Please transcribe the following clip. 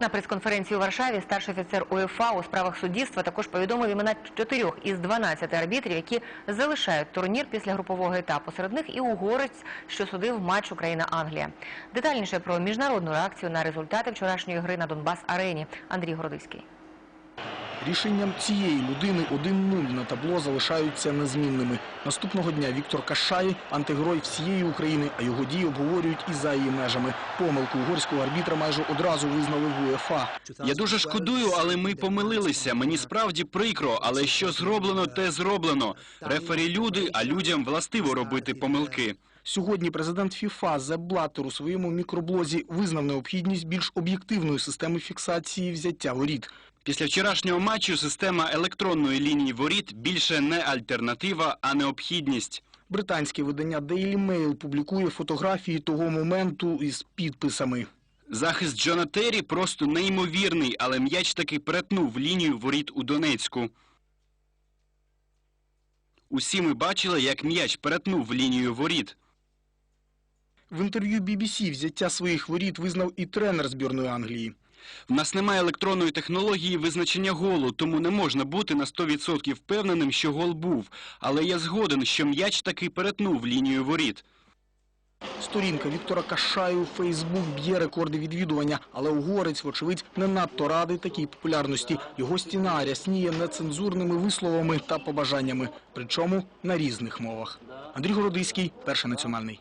На прес-конференції у Варшаві старший офіцер УЄФА у справах суддівства також повідомив імена чотирьох із 12 арбітрів, які залишають турнір після групового етапу. Серед них і угорець, що судив матч Україна-Англія. Детальніше про міжнародну реакцію на результати вчорашньої гри на Донбас-арені. Андрій Городиський. Рішенням цієї людини 1-0 на табло залишаються незмінними. Наступного дня Віктор Кашай – антигерой всієї України, а його дії обговорюють і за її межами. Помилку угорського арбітра майже одразу визнали в УЄФА. Я дуже шкодую, але ми помилилися. Мені справді прикро, але що зроблено, те зроблено. Рефері люди, а людям властиво робити помилки. Сьогодні президент ФІФА Зеп Блаттер у своєму мікроблозі визнав необхідність більш об'єктивної системи фіксації взяття воріт. Після вчорашнього матчу система електронної лінії воріт більше не альтернатива, а необхідність. Британське видання Daily Mail публікує фотографії того моменту із підписами. Захист Джона Террі просто неймовірний, але м'яч таки перетнув лінію воріт у Донецьку. Усі ми бачили, як м'яч перетнув лінію воріт. В інтерв'ю BBC взяття своїх воріт визнав і тренер збірної Англії. В нас немає електронної технології визначення голу, тому не можна бути на 100% впевненим, що гол був. Але я згоден, що м'яч таки перетнув лінію воріт. Сторінка Віктора Кашаю у Фейсбук б'є рекорди відвідування, але угорець, вочевидь, не надто радий такій популярності. Його стіна рясніє нецензурними висловами та побажаннями, причому на різних мовах. Андрій Городиський, перший національний.